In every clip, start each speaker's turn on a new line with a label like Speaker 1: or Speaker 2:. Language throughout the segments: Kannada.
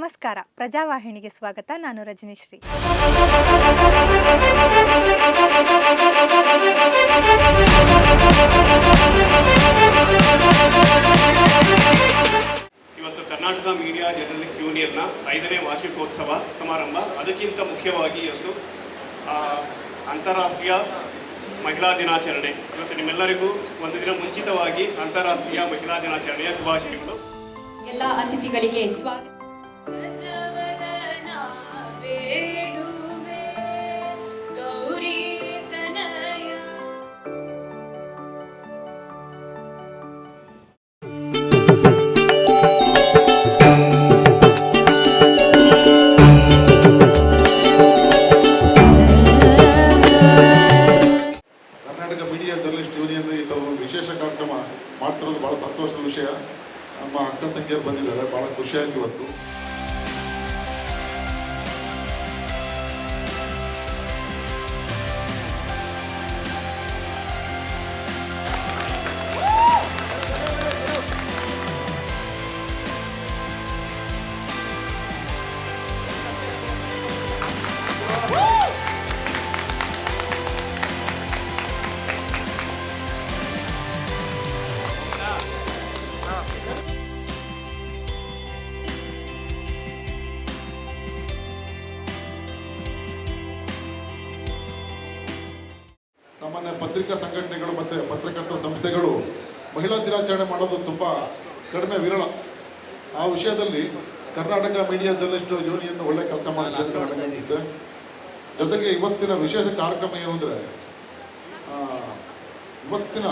Speaker 1: ನಮಸ್ಕಾರ. ಪ್ರಜಾವಾಹಿನಿಗೆ ಸ್ವಾಗತ. ನಾನು ರಜನೀಶ್ರೀ.
Speaker 2: ಇವತ್ತು ಕರ್ನಾಟಕ ಮೀಡಿಯಾ ಜರ್ನಲಿಸ್ಟ್ ಯೂನಿಯನ್ನ ಐದನೇ ವಾರ್ಷಿಕೋತ್ಸವ ಸಮಾರಂಭ. ಅದಕ್ಕಿಂತ ಮುಖ್ಯವಾಗಿ ಇವತ್ತು ಆ, ಅಂತಾರಾಷ್ಟ್ರೀಯ ಮಹಿಳಾ ದಿನಾಚರಣೆ. ಇವತ್ತು ನಿಮ್ಮೆಲ್ಲರಿಗೂ ಒಂದು ದಿನ ಮುಂಚಿತವಾಗಿ ಅಂತಾರಾಷ್ಟ್ರೀಯ ಮಹಿಳಾ ದಿನಾಚರಣೆಯ ಶುಭಾಶಯಗಳು.
Speaker 3: ಎಲ್ಲ ಅತಿಥಿಗಳಿಗೆ ಸ್ವಾಗತ.
Speaker 4: ಸಾಮಾನ್ಯ ಪತ್ರಿಕಾ ಸಂಘಟನೆಗಳು ಮತ್ತು ಪತ್ರಕರ್ತರ ಸಂಸ್ಥೆಗಳು ಮಹಿಳಾ ದಿನಾಚರಣೆ ಮಾಡೋದು ತುಂಬ ಕಡಿಮೆ ವಿರಳ. ಆ ವಿಷಯದಲ್ಲಿ ಕರ್ನಾಟಕ ಮೀಡಿಯಾ ಜರ್ನಲಿಸ್ಟ್ ಯೂನಿಯನ್ ಒಳ್ಳೆ ಕೆಲಸ ಅನಿಸುತ್ತೆ. ಜೊತೆಗೆ ಇವತ್ತಿನ ವಿಶೇಷ ಕಾರ್ಯಕ್ರಮ ಏನು ಅಂದರೆ ಇವತ್ತಿನ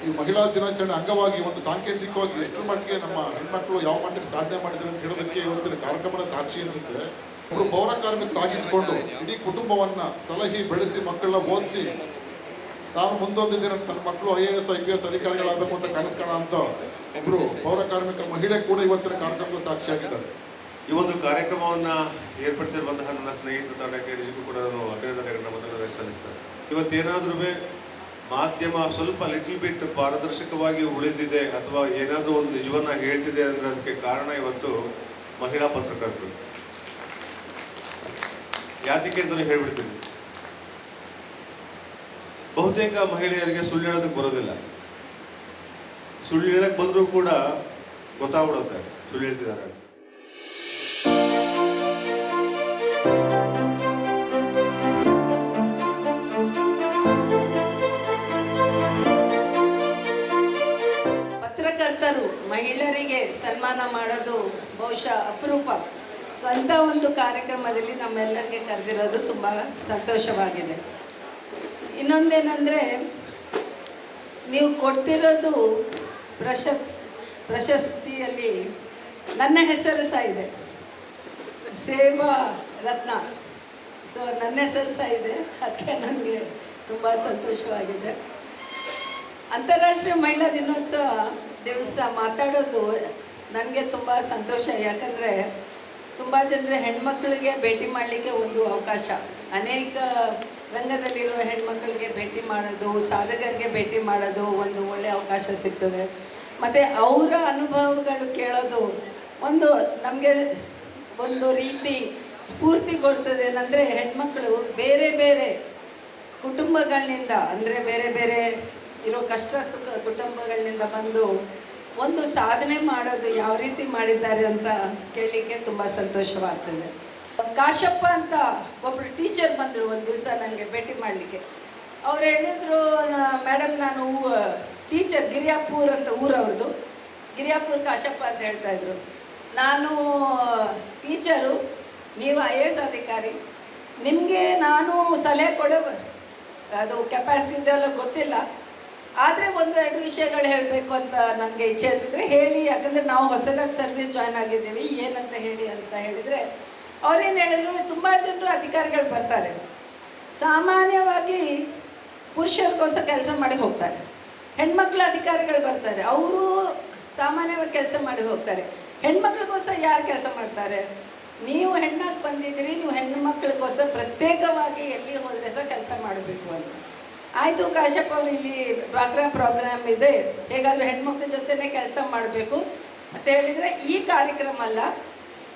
Speaker 4: ಈ ಮಹಿಳಾ ದಿನಾಚರಣೆ ಅಂಗವಾಗಿ ಒಂದು ಸಾಂಕೇತಿಕವಾಗಿ ಎಷ್ಟು ಮಟ್ಟಿಗೆ ನಮ್ಮ ಹೆಣ್ಮಕ್ಳು ಯಾವ ಮಟ್ಟಿಗೆ ಸಾಧನೆ ಮಾಡಿದ್ರು ಅಂತ ಹೇಳೋದಕ್ಕೆ ಇವತ್ತಿನ ಕಾರ್ಯಕ್ರಮದ ಸಾಕ್ಷಿ ಅನಿಸುತ್ತೆ. ಒಬ್ಬರು ಪೌರ ಕಾರ್ಮಿಕರಾಗಿದ್ದುಕೊಂಡು ಇಡೀ ಕುಟುಂಬವನ್ನು ಸಲಹಿ ಬೆಳೆಸಿ ಮಕ್ಕಳನ್ನ ಓದಿಸಿ ತಾನು ಮುಂದೊಂದು ದಿನ ತನ್ನ ಮಕ್ಕಳು I A S, I P S ಅಧಿಕಾರಿಗಳಾಗಬೇಕು ಅಂತ ಕಾಣಿಸ್ಕೋಣ ಕಾಣ ಅಂತ ಒಬ್ಬರು ಪೌರ ಕಾರ್ಮಿಕ ಮಹಿಳೆ ಕೂಡ ಇವತ್ತಿನ ಕಾರ್ಯಕ್ರಮದ ಸಾಕ್ಷಿಯಾಗಿದ್ದಾರೆ
Speaker 5: ಈ ಒಂದು ಕಾರ್ಯಕ್ರಮವನ್ನು ಏರ್ಪಡಿಸಿರುವಂತಹ ನನ್ನ ಸ್ನೇಹಿತ ತಂಡಕ್ಕೆ ನಿಜಕ್ಕೂ ಕೂಡ ನಾನು ಅಭಿನಂದನೆಗಳನ್ನ ಮೊದಲನೇ ಸಲ್ಲಿಸ್ತೇನೆ ಇವತ್ತೇನಾದ್ರೂ ಮಾಧ್ಯಮ ಸ್ವಲ್ಪ ಲಿಟಲ್ ಬಿಟ್ ಪಾರದರ್ಶಕವಾಗಿ ಉಳಿದಿದೆ ಅಥವಾ ಏನಾದರೂ ಒಂದು ನಿಜವನ್ನು ಹೇಳ್ತಿದೆ ಅಂದ್ರೆ ಅದಕ್ಕೆ ಕಾರಣ ಇವತ್ತು ಮಹಿಳಾ ಪತ್ರಕರ್ತರು. ಯಾತಕ್ಕೆ ಅಂತಲೇ ಹೇಳ್ಬಿಡ್ತೀನಿ. ಬಹುತೇಕ ಮಹಿಳೆಯರಿಗೆ ಸುಳ್ಳು ಹೇಳೋದಕ್ಕೆ ಬರೋದಿಲ್ಲ. ಸುಳ್ಳು ಹೇಳಕ್ಕೆ ಬಂದರೂ ಕೂಡ ಗೊತ್ತಾಗ್ಬಿಡುತ್ತೆ ಸುಳ್ಳು ಹೇಳ್ತಿದ್ದಾರೆ
Speaker 6: ಮಹಿಳೆಯರಿಗೆ ಸನ್ಮಾನ ಮಾಡೋದು ಬಹುಶಃ ಅಪರೂಪ. ಸೊ ಅಂಥ ಒಂದು ಕಾರ್ಯಕ್ರಮದಲ್ಲಿ ನಮ್ಮೆಲ್ಲರಿಗೆ ಕರೆದಿರೋದು ತುಂಬ ಸಂತೋಷವಾಗಿದೆ. ಇನ್ನೊಂದೇನೆಂದರೆ, ನೀವು ಕೊಟ್ಟಿರೋದು ಪ್ರಶಸ್, ಪ್ರಶಸ್ತಿಯಲ್ಲಿ ನನ್ನ ಹೆಸರು ಸಹ ಇದೆ. ಸೇವಾ ರತ್ನ. ಸೊ ನನ್ನ ಹೆಸರು ಸಹ ಇದೆ. ಅದಕ್ಕೆ ನನಗೆ ತುಂಬ ಸಂತೋಷವಾಗಿದೆ. ಅಂತಾರಾಷ್ಟ್ರೀಯ ಮಹಿಳಾ ದಿನೋತ್ಸವ ದಿವಸ ಮಾತಾಡೋದು ನನಗೆ ತುಂಬ ಸಂತೋಷ. ಯಾಕಂದರೆ ತುಂಬ ಜನರ ಹೆಣ್ಮಕ್ಳಿಗೆ ಭೇಟಿ ಮಾಡಲಿಕ್ಕೆ ಒಂದು ಅವಕಾಶ. ಅನೇಕ ರಂಗದಲ್ಲಿರುವ ಹೆಣ್ಮಕ್ಳಿಗೆ ಭೇಟಿ ಮಾಡೋದು, ಸಾಧಕರಿಗೆ ಭೇಟಿ ಮಾಡೋದು ಒಂದು ಒಳ್ಳೆಯ ಅವಕಾಶ ಸಿಗ್ತದೆ. ಮತ್ತು ಅವರ ಅನುಭವಗಳು ಕೇಳೋದು ಒಂದು ನಮಗೆ ಒಂದು ರೀತಿ ಸ್ಫೂರ್ತಿ ಕೊಡ್ತದೆ. ಏನಂದರೆ ಹೆಣ್ಮಕ್ಳು ಬೇರೆ ಬೇರೆ ಕುಟುಂಬಗಳಿಂದ, ಅಂದರೆ ಬೇರೆ ಬೇರೆ ಇರೋ ಕಷ್ಟ ಸುಖ ಕುಟುಂಬಗಳಿಂದ ಬಂದು ಒಂದು ಸಾಧನೆ ಮಾಡೋದು ಯಾವ ರೀತಿ ಮಾಡಿದ್ದಾರೆ ಅಂತ ಕೇಳಲಿಕ್ಕೆ ತುಂಬ ಸಂತೋಷವಾಗ್ತದೆ. ಕಾಶಪ್ಪ ಅಂತ ಒಬ್ಬರು ಟೀಚರ್ ಬಂದರು ಒಂದು ದಿವಸ ನನಗೆ ಭೇಟಿ ಮಾಡಲಿಕ್ಕೆ. ಅವ್ರು ಹೇಳಿದ್ರು ಮೇಡಮ್ ನಾನು ಟೀಚರ್ ಗಿರಿಯಾಪುರ್ ಅಂತ ಊರವ್ರದ್ದು ಗಿರಿಯಾಪುರ್ ಕಾಶಪ್ಪ ಅಂತ ಹೇಳ್ತಾ ಇದ್ರು. ನಾನು, ಟೀಚರು, ನೀವು ಐ ಎ ಎಸ್ ಅಧಿಕಾರಿ. ನಿಮಗೆ ನಾನು ಸಲಹೆ ಕೊಡೋ ಅದು ಕೆಪಾಸಿಟಿ ಇದೆಲ್ಲ ಗೊತ್ತಿಲ್ಲ. ಆದರೆ ಒಂದು ಎರಡು ವಿಷಯಗಳು ಹೇಳಬೇಕು ಅಂತ ನನಗೆ ಇಚ್ಛೆ ಇದ್ದಿದ್ರೆ ಹೇಳಿ, ಯಾಕಂದರೆ ನಾವು ಹೊಸದಾಗಿ ಸರ್ವಿಸ್ ಜಾಯ್ನ್ ಆಗಿದ್ದೀವಿ, ಏನಂತ ಹೇಳಿ ಅಂತ ಹೇಳಿದರೆ, ಅವ್ರೇನು ಹೇಳಿದ್ರು, ತುಂಬ ಜನರು ಅಧಿಕಾರಿಗಳು ಬರ್ತಾರೆ. ಸಾಮಾನ್ಯವಾಗಿ ಪುರುಷರಿಗೋಸ್ಕರ ಕೆಲಸ ಮಾಡಿ ಹೋಗ್ತಾರೆ. ಹೆಣ್ಮಕ್ಳು ಅಧಿಕಾರಿಗಳು ಬರ್ತಾರೆ. ಅವರು ಸಾಮಾನ್ಯವಾಗಿ ಕೆಲಸ ಮಾಡಿ ಹೋಗ್ತಾರೆ. ಹೆಣ್ಮಕ್ಳಿಗೋಸ್ಕರ ಯಾರು ಕೆಲಸ ಮಾಡ್ತಾರೆ? ನೀವು ಹೆಣ್ಣಾಗಿ ಬಂದಿದ್ದೀರಿ, ನೀವು ಹೆಣ್ಣು ಮಕ್ಕಳಿಗೋಸ್ಕರ ಪ್ರತ್ಯೇಕವಾಗಿ ಎಲ್ಲಿ ಹೋದರೆ ಸಹ ಕೆಲಸ ಮಾಡಬೇಕು ಅಂತ. ಆಯಿತು, ಕಾಶ್ಯಪ್ ಅವರು ಇಲ್ಲಿ ಡ್ವಾಕ್ರಾ ಪ್ರೋಗ್ರಾಮ್ ಇದೆ. ಹೇಗಾದರೂ ಹೆಣ್ಮಕ್ಳ ಜೊತೆನೇ ಕೆಲಸ ಮಾಡಬೇಕು. ಅಂತ ಹೇಳಿದರೆ ಈ ಕಾರ್ಯಕ್ರಮ ಅಲ್ಲ,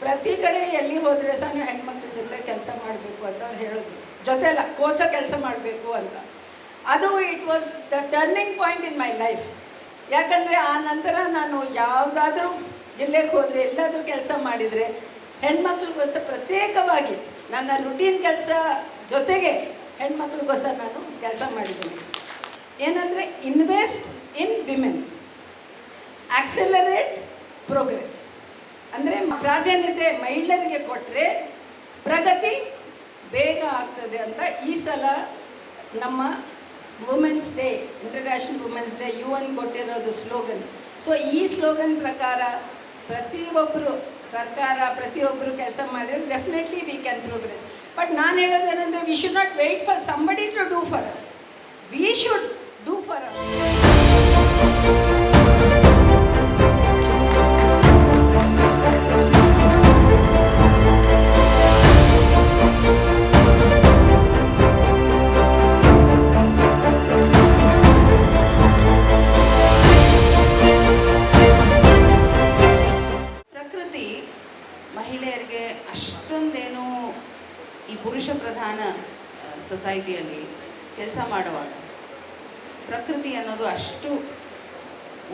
Speaker 6: ಪ್ರತಿ ಕಡೆ ಎಲ್ಲಿ ಹೋದರೆ ಸಹ ನೀವು ಹೆಣ್ಮಕ್ಳ ಜೊತೆ ಕೆಲಸ ಮಾಡಬೇಕು ಅಂತ ಅವ್ರು ಹೇಳಿದ್ರು. ಜೊತೆ ಅಲ್ಲ, ಕೋಸ ಕೆಲಸ ಮಾಡಬೇಕು ಅಂತ. ಅದು it was the turning point in my life ಯಾಕಂದರೆ ಆ ನಂತರ ನಾನು ಯಾವುದಾದ್ರೂ ಜಿಲ್ಲೆಗೆ ಹೋದರೆ, ಎಲ್ಲಾದರೂ ಕೆಲಸ ಮಾಡಿದರೆ, ಹೆಣ್ಮಕ್ಳಿಗೋಸ್ಕರ ಪ್ರತ್ಯೇಕವಾಗಿ ನನ್ನ ರುಟೀನ್ ಕೆಲಸ ಜೊತೆಗೆ ಹೆಣ್ಮಕ್ಳಿಗೋಸ್ಕರ ನಾನು ಕೆಲಸ ಮಾಡಿದ್ದೀನಿ. ಏನಂದರೆ invest in women accelerate progress ಅಂದರೆ ಪ್ರಾಧಾನ್ಯತೆ ಮಹಿಳೆಯರಿಗೆ ಕೊಟ್ಟರೆ ಪ್ರಗತಿ ಬೇಗ ಆಗ್ತದೆ ಅಂತ ಈ ಸಲ ನಮ್ಮ women's day international women's day U N ಕೊಟ್ಟಿರೋದು ಸ್ಲೋಗನ್ ಸೊ ಈ ಸ್ಲೋಗನ್ ಪ್ರಕಾರ ಪ್ರತಿಯೊಬ್ಬರು ಸರ್ಕಾರ ಪ್ರತಿಯೊಬ್ಬರು ಕೆಲಸ ಮಾಡಿದ್ರೆ definitely we can progress but ನಾನು ಹೇಳೋದೇನೆಂದರೆ we should not wait for somebody to do for us we should do for us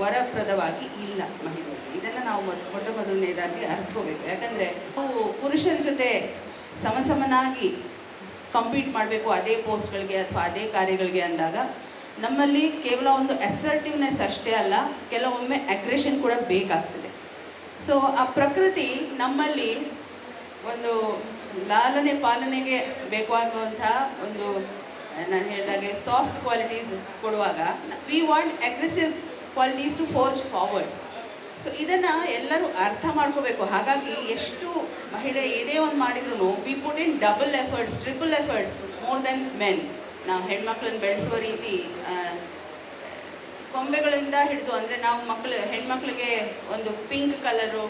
Speaker 7: ವರಪ್ರದವಾಗಿ ಇಲ್ಲ ಮಹಿಳೆಯರಿಗೆ. ಇದನ್ನು ನಾವು ಮೊಟ್ಟ ಮೊದಲನೇದಾಗಿ ಅರ್ಥಕೋಬೇಕು ಯಾಕಂದರೆ ನಾವು ಪುರುಷರ ಜೊತೆ ಸಮಸಮನಾಗಿ ಕಂಪೀಟ್ ಮಾಡಬೇಕು ಅದೇ ಪೋಸ್ಟ್ಗಳಿಗೆ ಅಥವಾ ಅದೇ ಕಾರ್ಯಗಳಿಗೆ ಅಂದಾಗ ನಮ್ಮಲ್ಲಿ ಕೇವಲ ಒಂದು ಅಸರ್ಟಿವ್ನೆಸ್ ಅಷ್ಟೇ ಅಲ್ಲ, ಕೆಲವೊಮ್ಮೆ ಅಗ್ರೆಷನ್ ಕೂಡ ಬೇಕಾಗ್ತದೆ. ಸೊ ಆ ಪ್ರಕೃತಿ ನಮ್ಮಲ್ಲಿ ಒಂದು ಲಾಲನೆ ಪಾಲನೆಗೆ ಬೇಕಾಗುವಂತಹ ಒಂದು, ನಾನು ಹೇಳಿದಾಗೆ ಸಾಫ್ಟ್ ಕ್ವಾಲಿಟೀಸ್ ಕೊಡುವಾಗ we want aggressive qualities to forge forward so ಇದನ್ನು ಎಲ್ಲರೂ ಅರ್ಥ ಮಾಡ್ಕೋಬೇಕು. ಹಾಗಾಗಿ ಎಷ್ಟು ಮಹಿಳೆ ಏನೇ ಒಂದು ಮಾಡಿದ್ರು we put in double efforts triple efforts more than men ನಾವು ಹೆಣ್ಮಕ್ಳನ್ನ ಬೆಳೆಸುವ ರೀತಿ ಗೊಂಬೆಗಳಿಂದ ಹಿಡಿದು ಅಂದರೆ ನಾವು ಮಕ್ಕಳು ಹೆಣ್ಮಕ್ಳಿಗೆ ಒಂದು ಪಿಂಕ್ ಕಲರು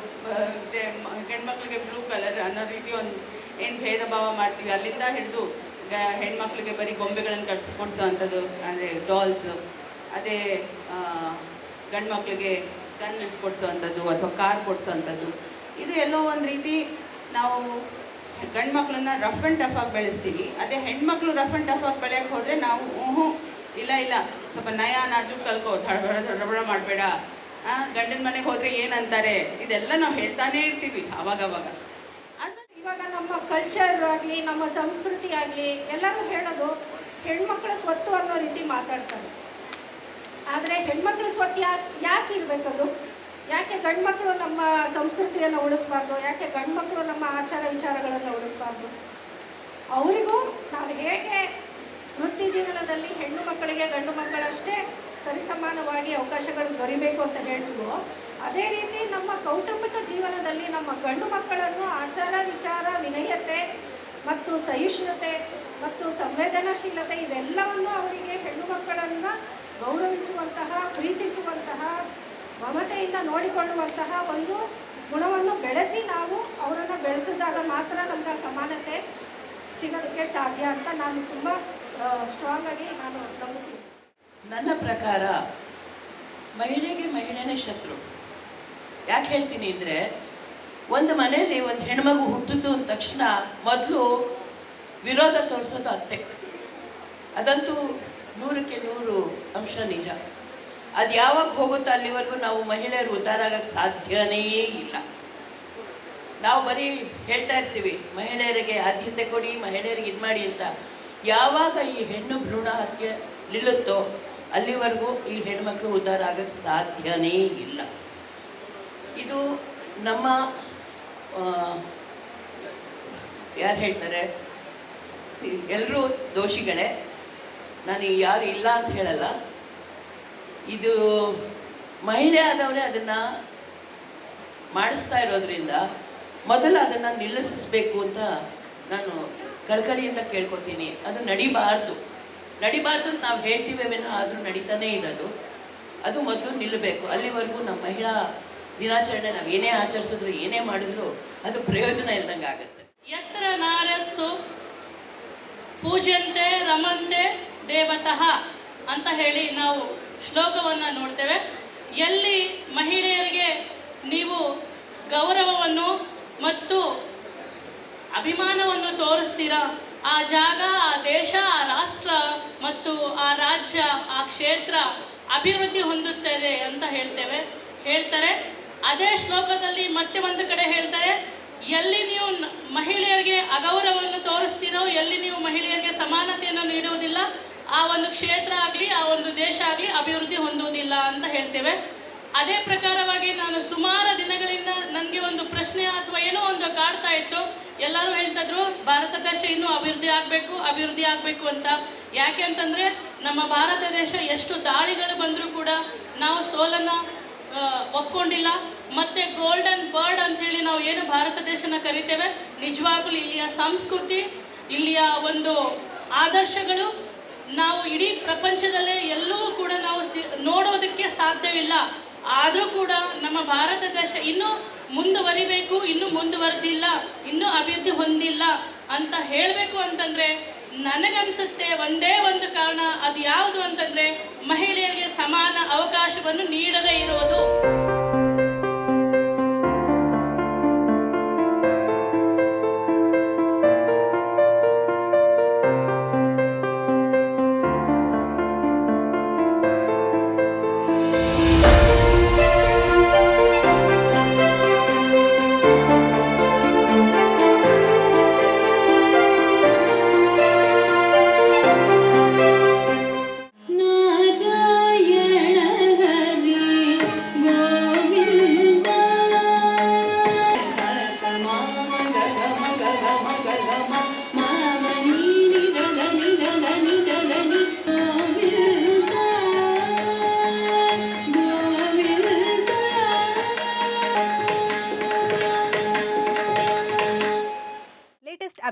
Speaker 7: ಹೆಣ್ಮಕ್ಳಿಗೆ ಬ್ಲೂ ಕಲರ್ ಅನ್ನೋ ರೀತಿ ಒಂದು ಏನು ಭೇದ ಭಾವ ಮಾಡ್ತೀವಿ. ಅಲ್ಲಿಂದ ಹಿಡಿದು ಹೆಣ್ಮಕ್ಳಿಗೆ ಬರೀ ಗೊಂಬೆಗಳನ್ನು ಕಟ್ಸಿ, ಕೊಡಿಸೋ ಅಂಥದ್ದು, ಅಂದರೆ ಡಾಲ್ಸು ಅದೇ ಗಂಡು ಮಕ್ಕಳಿಗೆ ಗನ್ ಕೊಡಿಸೋವಂಥದ್ದು ಅಥವಾ ಕಾರ್ ಕೊಡಿಸೋವಂಥದ್ದು, ಇದು ಎಲ್ಲೋ ಒಂದು ರೀತಿ ನಾವು ಗಂಡು ಮಕ್ಕಳನ್ನ ರಫ್ ಆ್ಯಂಡ್ ಟಫ್ ಆಗಿ ಬೆಳೆಸ್ತೀವಿ. ಅದೇ ಹೆಣ್ಮಕ್ಳು ರಫ್ ಆ್ಯಂಡ್ ಟಫ್ ಆಗಿ ಬೆಳೆಯೋಕ್ಕೆ ಹೋದರೆ ನಾವು ಹ್ಞೂ ಇಲ್ಲ ಇಲ್ಲ, ಸ್ವಲ್ಪ ನಯ ನಾಜು ಕಲ್ಕೋ ಧಡಬಡ ಮಾಡಬೇಡ. ಗಂಡನ ಮನೆಗೆ ಹೋದರೆ ಏನಂತಾರೆ? ಇದೆಲ್ಲ ನಾವು ಹೇಳ್ತಾನೇ ಇರ್ತೀವಿ ಅವಾಗವಾಗ. ಆದರೆ
Speaker 8: ಇವಾಗ ನಮ್ಮ ಕಲ್ಚರ್ ಆಗಲಿ, ನಮ್ಮ ಸಂಸ್ಕೃತಿ ಆಗಲಿ, ಎಲ್ಲರೂ ಹೇಳೋದು ಹೆಣ್ಮಕ್ಳ ಸ್ವತ್ತು ಅನ್ನೋ ರೀತಿ ಮಾತಾಡ್ತಾರೆ. ಆದರೆ ಹೆಣ್ಮಕ್ಳ ಸ್ವತ್ತು ಯಾಕೆ ಯಾಕೆ ಇರಬೇಕದು? ಯಾಕೆ ಗಂಡ್ಮಕ್ಳು ನಮ್ಮ ಸಂಸ್ಕೃತಿಯನ್ನು ಉಳಿಸ್ಬಾರ್ದು? ಯಾಕೆ ಗಂಡ್ಮಕ್ಳು ನಮ್ಮ ಆಚಾರ ವಿಚಾರಗಳನ್ನು ಉಳಿಸ್ಬಾರ್ದು? ಅವರಿಗೂ ನಾವು ಹೇಗೆ ವೃತ್ತಿ ಜೀವನದಲ್ಲಿ ಹೆಣ್ಣು ಮಕ್ಕಳಿಗೆ ಗಂಡು ಮಕ್ಕಳಷ್ಟೇ ಸರಿಸಮಾನವಾಗಿ ಅವಕಾಶಗಳು ದೊರಿಬೇಕು ಅಂತ ಹೇಳ್ತೀವೋ, ಅದೇ ರೀತಿ ನಮ್ಮ ಕೌಟುಂಬಿಕ ಜೀವನದಲ್ಲಿ ನಮ್ಮ ಗಂಡು ಮಕ್ಕಳನ್ನು ಆಚಾರ ವಿಚಾರ, ವಿನಯತೆ ಮತ್ತು ಸಹಿಷ್ಣುತೆ ಮತ್ತು ಸಂವೇದನಾಶೀಲತೆ ಇವೆಲ್ಲವನ್ನು ಅವರಿಗೆ ಹೆಣ್ಣು ಮಕ್ಕಳನ್ನು ಗೌರವಿಸುವಂತಹ, ಪ್ರೀತಿಸುವಂತಹ, ಮಮತೆಯಿಂದ ನೋಡಿಕೊಳ್ಳುವಂತಹ ಒಂದು ಗುಣವನ್ನು ಬೆಳೆಸಿ ನಾವು ಅವರನ್ನು ಬೆಳೆಸಿದಾಗ ಮಾತ್ರ ನಮ್ಗೆ ಸಮಾನತೆ ಸಿಗೋದಕ್ಕೆ ಸಾಧ್ಯ ಅಂತ ನಾನು ತುಂಬ ಸ್ಟ್ರಾಂಗ್ ಆಗಿ ನಾನು ನಂಬುತ್ತೀನಿ.
Speaker 9: ನನ್ನ ಪ್ರಕಾರ ಮಹಿಳೆಗೆ ಮಹಿಳೆನೇ ಶತ್ರು. ಯಾಕೆ ಹೇಳ್ತೀನಿ ಅಂದರೆ ಒಂದು ಮನೆಯಲ್ಲಿ ಒಂದು ಹೆಣ್ಮಗು ಹುಟ್ಟಿತು ಅಂದ ತಕ್ಷಣ ಮೊದಲು ವಿರೋಧ ತೋರಿಸೋದು ಅತ್ತೆ. ಅದಂತೂ ನೂರಕ್ಕೆ ನೂರು ಅಂಶ ನಿಜ. ಅದು ಯಾವಾಗ ಹೋಗುತ್ತೋ ಅಲ್ಲಿವರೆಗೂ ನಾವು ಮಹಿಳೆಯರು ಉದ್ಧಾರ ಆಗಕ್ಕೆ ಸಾಧ್ಯನೇ ಇಲ್ಲ. ನಾವು ಬರೀ ಹೇಳ್ತಾ ಇರ್ತೀವಿ, ಮಹಿಳೆಯರಿಗೆ ಆದ್ಯತೆ ಕೊಡಿ, ಮಹಿಳೆಯರಿಗೆ ಇದು ಮಾಡಿ ಅಂತ. ಯಾವಾಗ ಈ ಹೆಣ್ಣು ಭ್ರೂಣ ಹತ್ಯೆ ನಿಲ್ಲುತ್ತೋ ಅಲ್ಲಿವರೆಗೂ ಈ ಹೆಣ್ಮಕ್ಳು ಉದ್ಧಾರ ಆಗಕ್ಕೆ ಸಾಧ್ಯನೇ ಇಲ್ಲ. ಇದು ನಮ್ಮ ಯಾರು ಹೇಳ್ತಾರೆ ಎಲ್ಲರೂ ದೋಷಿಗಳೇ. ನಾನು ಯಾರು ಇಲ್ಲ ಅಂತ ಹೇಳಲ್ಲ. ಇದು ಮಹಿಳೆ ಆದವರೇ ಅದನ್ನು ಮಾಡಿಸ್ತಾ ಇರೋದ್ರಿಂದ ಮೊದಲು ಅದನ್ನು ನಿಲ್ಲಿಸಬೇಕು ಅಂತ ನಾನು ಕಳ್ಕಳಿಯಿಂದ ಕೇಳ್ಕೊತೀನಿ. ಅದು ನಡಿಬಾರ್ದು. ನಡಿಬಾರ್ದು ಅಂತ ನಾವು ಹೇಳ್ತೀವಿ ವಿನಃ, ಆದರೂ ನಡೀತಾನೇ ಇರೋದು ಅದು. ಮೊದಲು ನಿಲ್ಲಬೇಕು. ಅಲ್ಲಿವರೆಗೂ ನಮ್ಮ ಮಹಿಳಾ ದಿನಾಚರಣೆ ನಾವು ಏನೇ ಆಚರಿಸಿದ್ರು, ಏನೇ ಮಾಡಿದ್ರು, ಅದು ಪ್ರಯೋಜನ ಇಲ್ದಂಗೆ ಆಗುತ್ತೆ
Speaker 10: ಎತ್ತರ ನಾರತ್ತು, ಪೂಜ್ಯಂತೆ, ರಮಂತೆ ದೇವತಃ ಅಂತ ಹೇಳಿ ನಾವು ಶ್ಲೋಕವನ್ನು ನೋಡ್ತೇವೆ. ಎಲ್ಲಿ ಮಹಿಳೆಯರಿಗೆ ನೀವು ಗೌರವವನ್ನು ಮತ್ತು ಅಭಿಮಾನವನ್ನು ತೋರಿಸ್ತೀರಾ? ಆ ಜಾಗ, ಆ ದೇಶ, ಆ ರಾಷ್ಟ್ರ ಮತ್ತು ಆ ರಾಜ್ಯ, ಆ ಕ್ಷೇತ್ರ ಅಭಿವೃದ್ಧಿ ಹೊಂದುತ್ತದೆ ಅಂತ ಹೇಳ್ತೇವೆ. ಹೇಳ್ತಾರೆ. ಅದೇ ಶ್ಲೋಕದಲ್ಲಿ ಮತ್ತೆ ಒಂದು ಕಡೆ ಹೇಳ್ತಾರೆ. ಎಲ್ಲಿ ನೀವು ಮಹಿಳೆಯರಿಗೆ ಅಗೌರವವನ್ನು ತೋರಿಸ್ತೀರೋ, ಎಲ್ಲಿ ನೀವು ಮಹಿಳೆಯರಿಗೆ ನೀಡುವುದಿಲ್ಲ ಆ ಒಂದು ಕ್ಷೇತ್ರ ಆಗಲಿ, ಆ ಒಂದು ದೇಶ ಆಗಲಿ ಅಭಿವೃದ್ಧಿ ಹೊಂದುವುದಿಲ್ಲ ಅಂತ ಹೇಳ್ತೇವೆ. ಅದೇ ಪ್ರಕಾರವಾಗಿ ನಾನು ಸುಮಾರು ದಿನಗಳಿಂದ ನನಗೆ ಒಂದು ಪ್ರಶ್ನೆ ಅಥವಾ ಏನೋ ಒಂದು ಕಾಡ್ತಾ ಇತ್ತು. ಎಲ್ಲರೂ ಹೇಳ್ತಾಯಿದ್ರು ಭಾರತ ದೇಶ ಇನ್ನೂ ಅಭಿವೃದ್ಧಿ ಆಗಬೇಕು ಅಭಿವೃದ್ಧಿ ಆಗಬೇಕು ಅಂತ. ಯಾಕೆ ಅಂತಂದರೆ, ನಮ್ಮ ಭಾರತ ದೇಶ ಎಷ್ಟು ದಾಳಿಗಳು ಬಂದರೂ ಕೂಡ ನಾವು ಸೋಲನ್ನು ಒಪ್ಕೊಂಡಿಲ್ಲ. ಮತ್ತು ಗೋಲ್ಡನ್ ಬರ್ಡ್ ಅಂಥೇಳಿ ನಾವು ಏನು ಭಾರತ ದೇಶನ ಕರಿತೇವೆ? ನಿಜವಾಗ್ಲೂ ಇಲ್ಲಿಯ ಸಂಸ್ಕೃತಿ, ಇಲ್ಲಿಯ ಒಂದು ಆದರ್ಶಗಳು ನಾವು ಇಡೀ ಪ್ರಪಂಚದಲ್ಲೇ ಎಲ್ಲೂ ಕೂಡ ನಾವು ಸಿ, ನೋಡೋದಕ್ಕೆ ಸಾಧ್ಯವಿಲ್ಲ. ಆದರೂ ಕೂಡ ನಮ್ಮ ಭಾರತ ದೇಶ ಇನ್ನೂ ಮುಂದುವರಿಬೇಕು, ಇನ್ನೂ ಮುಂದುವರೆದಿಲ್ಲ, ಇನ್ನೂ ಅಭಿವೃದ್ಧಿ ಹೊಂದಿಲ್ಲ ಅಂತ ಹೇಳಬೇಕು ಅಂತಂದರೆ ನನಗನ್ಸುತ್ತೆ ಒಂದೇ ಒಂದು ಕಾರಣ ಅದು ಯಾವುದು ಅಂತಂದರೆ ಮಹಿಳೆಯರಿಗೆ ಸಮಾನ ಅವಕಾಶವನ್ನು ನೀಡದೇ ಇರೋದು.